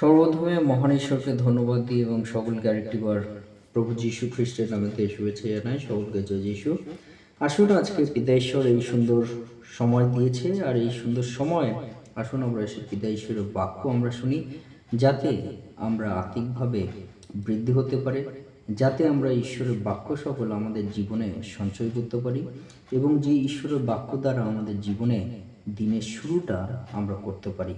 সর্বপ্রথমে মহান ঈশ্বরকে ধন্যবাদ দিই এবং সকলকে আরেকটিবার প্রভু যীশু খ্রিস্টের নামে থেকে শুভেচ্ছা জানাই, সকলকে জয় যীশু। আসুন, আজকে পিতা ঈশ্বর এই সুন্দর সময় দিয়েছে আর এই সুন্দর সময় আসুন আমরা সেই পিতা ঈশ্বরের বাক্য আমরা শুনি, যাতে আমরা আর্থিকভাবে বৃদ্ধি হতে পারে, যাতে আমরা ঈশ্বরের বাক্য সকল আমাদের জীবনে সঞ্চয় করতে পারি এবং যে ঈশ্বরের বাক্য দ্বারা আমাদের জীবনে দিনের শুরুটা আমরা করতে পারি।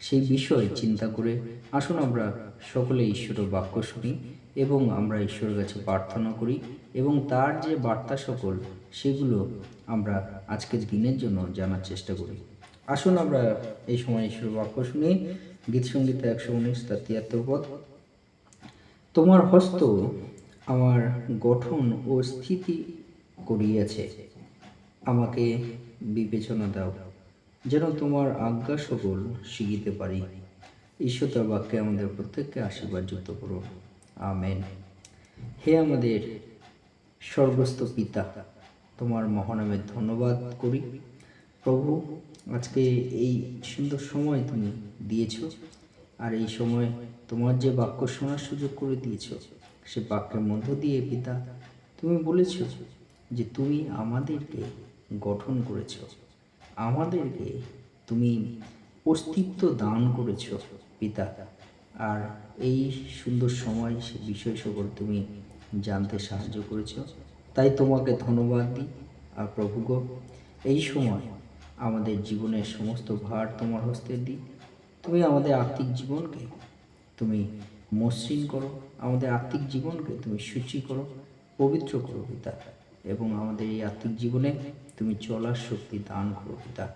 সেই বিষয় চিন্তা করে আসুন আমরা সকলে ঈশ্বরের বাক্য শুনি এবং আমরা ঈশ্বরের কাছে প্রার্থনা করি এবং তার যে বার্তা সকল, সেগুলো আমরা আজকের দিনের জন্য জানার চেষ্টা করি। আসুন আমরা এই সময় ঈশ্বর বাক্য শুনি। গীত সংগীত একশো উনিশ, তার তিয়াত্তর পদ। তোমার হস্ত আমার গঠন ও স্থিতি করিয়াছে। আমাকে বিবেচনা দাও। যেন তোমার আজ্ঞা সকল শিখিতে পারি। ঈশ্বর তার বাক্যে আমাদের প্রত্যেককে আশীর্বাদ যুক্ত করুন। আমেন। হে আমাদের স্বর্গস্থ পিতা, তোমার মহানামের ধন্যবাদ করি। প্রভু, আজকে এই সুন্দর সময় তুমি দিয়েছ আর এই সময় তোমার যে বাক্য শোনার সুযোগ করে দিয়েছ, সে বাক্যের মধ্য দিয়ে পিতা, তুমি বলেছ যে তুমি আমাদেরকে গঠন করেছ। আমাদেরকে তুমি অস্তিত্ব দান করেছ, পিতা। আর এই সুন্দর সময়, সে বিষয় সকল তুমি জানতে সাহায্য করেছ। তাই তোমাকে ধন্যবাদ দিই। আর প্রভুগ এই সময় আমাদের জীবনের সমস্ত ভার তোমার হস্তে দিই। তুমি আমাদের আর্থিক জীবনকে তুমি মসৃণ করো। আমাদের আর্থিক জীবনকে তুমি সূচি করো, পবিত্র করো, পিতা। এবং আমাদের এই আর্থিক জীবনে তুমি চলার শক্তি দান করো পিতা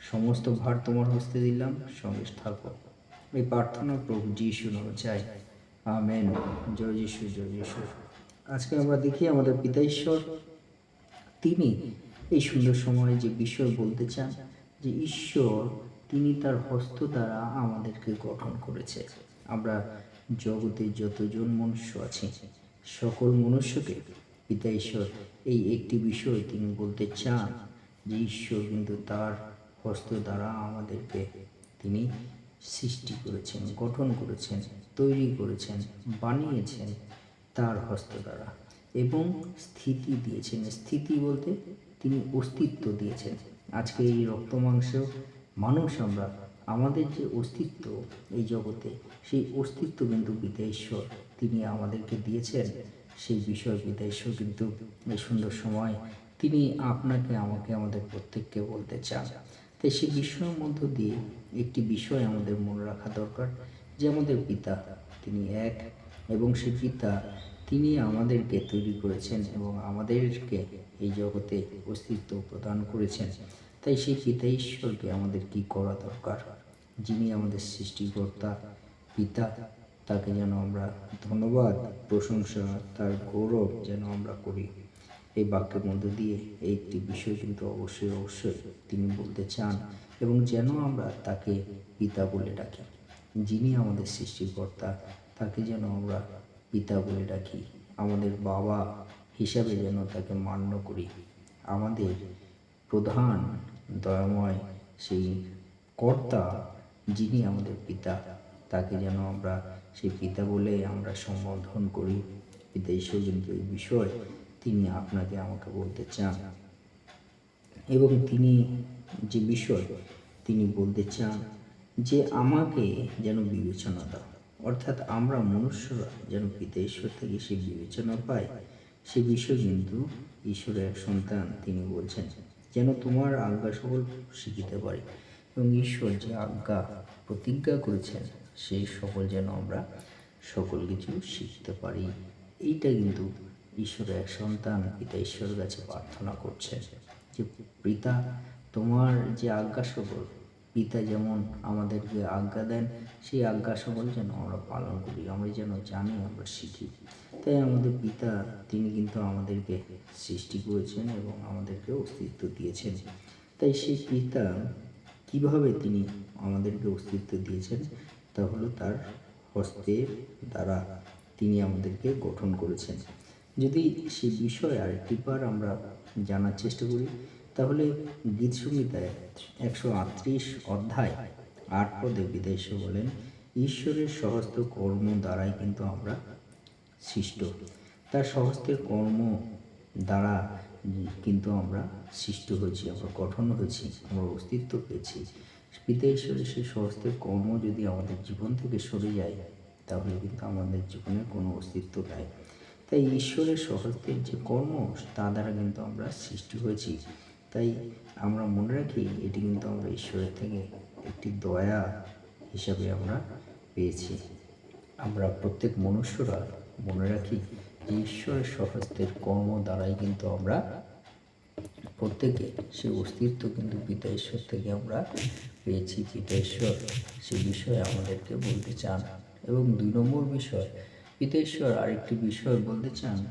সমস্ত ভার তোমার হস্তে দিলাম, সঙ্গে থাকো এই প্রার্থনা প্রভু যিশু নামে চাই। আমেন। জয় যিশু জয় যিশু। আজকে আমরা দেখি আমাদের পিতা ঈশ্বর। তিনি এই সুন্দর সময়ে যে বিষয় বলতে চান, যে ঈশ্বর তিনি তার হস্ত দ্বারা আমাদেরকে গঠন করেছে। আমরা জগতে যতজন মনুষ্য আছে, সকল মনুষ্যকে পিতা ঈশ্বর, এই একটি বিষয় তিনি বলতে চান যে ঈশ্বর কিন্তু তার হস্ত দ্বারা আমাদেরকে তিনি সৃষ্টি করেছেন, গঠন করেছেন, তৈরি করেছেন, বানিয়েছেন তার হস্ত দ্বারা এবং স্থিতি দিয়েছেন। স্থিতি বলতে তিনি অস্তিত্ব দিয়েছেন। আজকে এই রক্ত মাংস মানুষ আমরা, আমাদের যে অস্তিত্ব এই জগতে, সেই অস্তিত্ব কিন্তু বিদেশ্বর তিনি আমাদেরকে দিয়েছেন। সেই বিষয় ঈশ্বর কিন্তু এই সুন্দর সময় তিনি আপনাকে, আমাকে, আমাদের প্রত্যেককে বলতে চান। তাই সেই বিষয়ের মধ্য দিয়ে একটি বিষয় আমাদের মনে রাখা দরকার, যে আমাদের পিতা তিনি এক, এবং সেই পিতা তিনি আমাদেরকে তৈরি করেছেন এবং আমাদেরকে এই জগতে অস্তিত্ব প্রদান করেছেন। তাই সেই পিতা ঈশ্বরকে আমাদের কি করা দরকার? যিনি আমাদের সৃষ্টিকর্তা, পিতা তাকে যেন আমরা ধন্যবাদ, প্রশংসা, তার গৌরব যেন আমরা করি। এই বাক্যের মধ্য দিয়ে এই একটি বিষয় কিন্তু অবশ্যই অবশ্যই তিনি বলতে চান এবং যেন আমরা তাকে পিতা বলে ডাকি। যিনি আমাদের সৃষ্টিকর্তা, তাকে যেন আমরা পিতা বলে ডাকি। আমাদের বাবা হিসাবে যেন তাকে মান্য করি। আমাদের প্রধান, দয়াময় সেই কর্তা যিনি আমাদের পিতা। তাকে যেন আমরা সেই পিতা বলে আমরা সম্বোধন করি। পিতা ঈশ্বর কিন্তু এই বিষয়, তিনি আপনাকে আমাকে বলতে চান। এবং তিনি যে বিষয়, তিনি বলতে চান যে আমাকে যেন বিবেচনা দাও। অর্থাৎ আমরা মনুষ্যরা যেন পিতা ঈশ্বর থেকে সে বিবেচনা পাই, সে বিষয় কিন্তু ঈশ্বরের এক সন্তান তিনি বলছেন, যেন তোমার আজ্ঞা সকল শিখিতে পারে এবং ঈশ্বর যে আজ্ঞা প্রতিজ্ঞা করেছেন সেই সকল যেন আমরা সকল কিছু শিখতে পারি। এইটা কিন্তু ঈশ্বরের এক সন্তান, পিতা ঈশ্বরের কাছে প্রার্থনা করছে যে, পিতা, তোমার যে আজ্ঞা সকল পিতা যেমন আমাদেরকে আজ্ঞা দেন, সেই আজ্ঞা সকল যেন আমরা পালন করি, আমরা যেন জানি, আমরা শিখি। তাই আমাদের পিতা, তিনি কিন্তু আমাদেরকে সৃষ্টি করেছেন এবং আমাদেরকে অস্তিত্ব দিয়েছেন। তাই সেই পিতা, কীভাবে তিনি আমাদেরকে অস্তিত্ব দিয়েছেন? তা হলো তার হস্তের দ্বারা তিনি আমাদেরকে গঠন করেছেন। যদি সেই বিষয়ে আরেকটিবার আমরা জানার চেষ্টা করি, তাহলে গীত সংহিতায় একশো আটত্রিশ অধ্যায় আট পদে বিদেশ বলেন, ঈশ্বরের সহস্ত কর্ম দ্বারাই কিন্তু আমরা সৃষ্ট। তার সহস্তের কর্ম দ্বারা কিন্তু আমরা সৃষ্ট হয়েছি, আমরা গঠন হয়েছি, আমরা অস্তিত্ব পেয়েছি। পিতা ঈশ্বরের সেই সহস্তের কর্ম যদি আমাদের জীবন থেকে সরে যায়, তাহলে কিন্তু আমাদের জীবনে কোনো অস্তিত্ব নাই। তাই ঈশ্বরের সহস্তের যে কর্ম, তা দ্বারা কিন্তু আমরা সৃষ্টি হয়েছি। তাই আমরা মনে রাখি এটি কিন্তু আমরা ঈশ্বরের থেকে একটি দয়া হিসাবে আমরা পেয়েছি। আমরা প্রত্যেক মনুষ্যরা মনে রাখি যে ঈশ্বরের সহস্তের কর্ম দ্বারাই কিন্তু আমরা প্রত্যেকে সে অস্তিত্ব কিন্তু পিতা ঈশ্বর থেকে আমরা পেয়েছি। পিতা ঈশ্বর সে বিষয়ে আমাদেরকে বলতে চান। এবং দুই নম্বর বিষয় পিতা ঈশ্বর আরেকটি বিষয় বলতে চান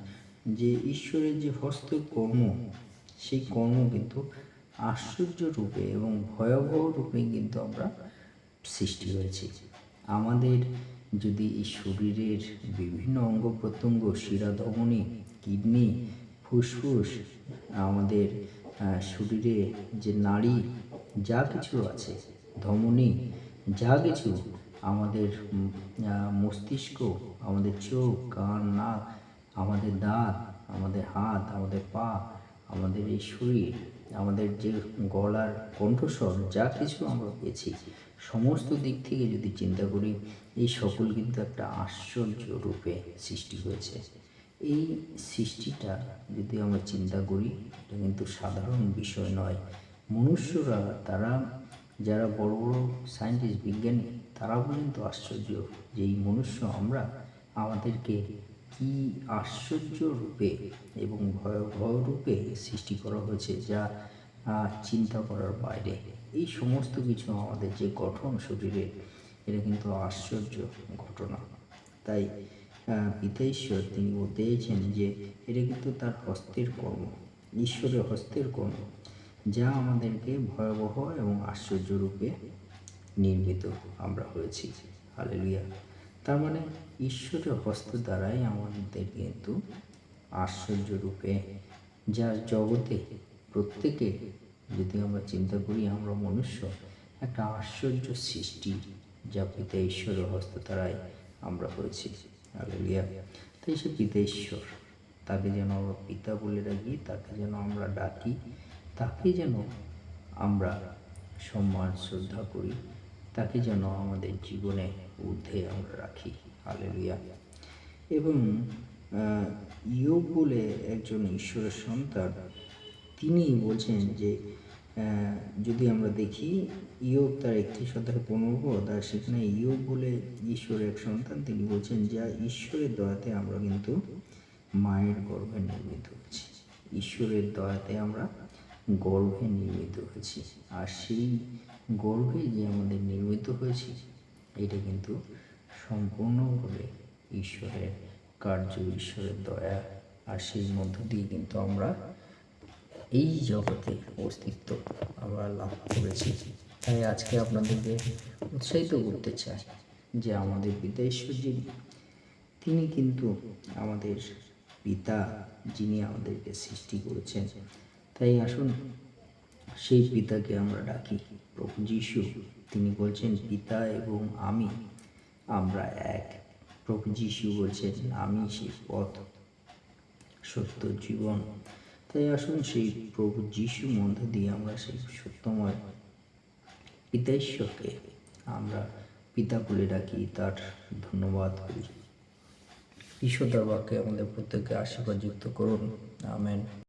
যে, ঈশ্বরের যে হস্ত কর্ম সেই কর্ম কিন্তু আশ্চর্য রূপে এবং ভয়াবহ রূপে কিন্তু আমরা সৃষ্টি হয়েছি। আমাদের যদি এই শরীরের বিভিন্ন অঙ্গ প্রত্যঙ্গ, শিরা কিডনি, ফুসফুস, আমাদের শরীরে যে নাড়ি, যা কিছু আছে, ধমনী, যা কিছু আমাদের মস্তিষ্ক, আমাদের চোখ, কান, নাক, আমাদের দাঁত, আমাদের হাত, আমাদের পা, আমাদের এই শরীর, আমাদের যে গলার কণ্ঠস্বর, যা কিছু আমরা পেয়েছি, সমস্ত দিক থেকে যদি চিন্তা করি, এই সকল কিন্তু একটা আশ্চর্য রূপে সৃষ্টি হয়েছে। এই সৃষ্টিটা যদি আমরা চিন্তা করি, এটা কিন্তু সাধারণ বিষয় নয়। মনুষ্যরা, তারা যারা বড় বড় সায়েন্টিস্ট বিজ্ঞানী তারা পর্যন্ত আশ্চর্য যে এই মনুষ্য আমরা, আমাদেরকে কি আশ্চর্য রূপে এবং ভয়াবহ রূপে সৃষ্টি করা হয়েছে যা চিন্তা করার বাইরে। এই সমস্ত কিছু আমাদের যে গঠন শরীরে, এটা কিন্তু আশ্চর্য ঘটনা। তাই পিতা ঈশ্বর তিনি বলতে চেয়েছেন যে এটা কিন্তু তার হস্তের কর্ম, ঈশ্বরের হস্তের কর্ম, যা আমাদেরকে ভয়াবহ এবং আশ্চর্য রূপে নির্মিত আমরা হয়েছি। হালেলুয়া তার মানে ঈশ্বরের হস্ত দ্বারাই আমাদের কিন্তু আশ্চর্য রূপে যা জগতে প্রত্যেকে যদি আমরা চিন্তা করি, আমরা মনুষ্য, একটা আশ্চর্য সৃষ্টি যা পিতা ঈশ্বরের হস্ত দ্বারাই আমরা হয়েছি। হালেলুয়া তাই সে পিতা তাকে যেন আমরা পিতা বলে রাখি, তাকে যেন আমরা ডাকি, তাকে যেন আমরা সম্মান, শ্রদ্ধা করি, তাকে যেন আমাদের জীবনে ঊর্ধ্বে আমরা রাখি। হালেলুয়া এবং ইয়োব বলে একজন ঈশ্বরের সন্তান তিনি বলছেন যে যদি আমরা দেখি, ইয়োব তার একত্রিশ শতকে পনেরো পদ আর সেখানে ইয়োব বলে ঈশ্বরের এক সন্তান, তিনি বলছেন, যা ঈশ্বরের দয়াতে আমরা কিন্তু মায়ের গর্ভে নির্মিত হয়েছি। ঈশ্বরের দয়াতে আমরা গর্ভে নির্মিত হয়েছি। আর সেই গর্ভে যে আমাদের নির্মিত হয়েছি, এটা কিন্তু সম্পূর্ণভাবে ঈশ্বরের কার্য, ঈশ্বরের দয়া। আর সেই মধ্য দিয়ে কিন্তু আমরা এই জগতে অস্তিত্ব আমরা লাভ করেছি। তাই আজকে আপনাদেরকে উৎসাহিত করতে চাই যে আমাদের ঈশ্বর তিনি কিন্তু আমাদের পিতা যিনি আমাদেরকে সৃষ্টি করেছেন। তাই আসুন, সেই পিতাকে আমরা ডাকি। প্রভু যিশু, তিনি বলছেন, পিতা এবং আমি, আমরা এক। প্রভু যিশু বলছেন, আমি সেই পথ, সত্য, জীবন তাই আসুন সেই প্রভু যিশুর মধ্য দিয়ে আমরা সেই সত্যময় পিতা ঈশ্বরকে আমরা পিতা বলে ডাকি, তার ধন্যবাদ করি। ঈশ্বর দাবাকে আমাদের প্রত্যেককে আশীর্বাদ যুক্ত করুন। আমেন।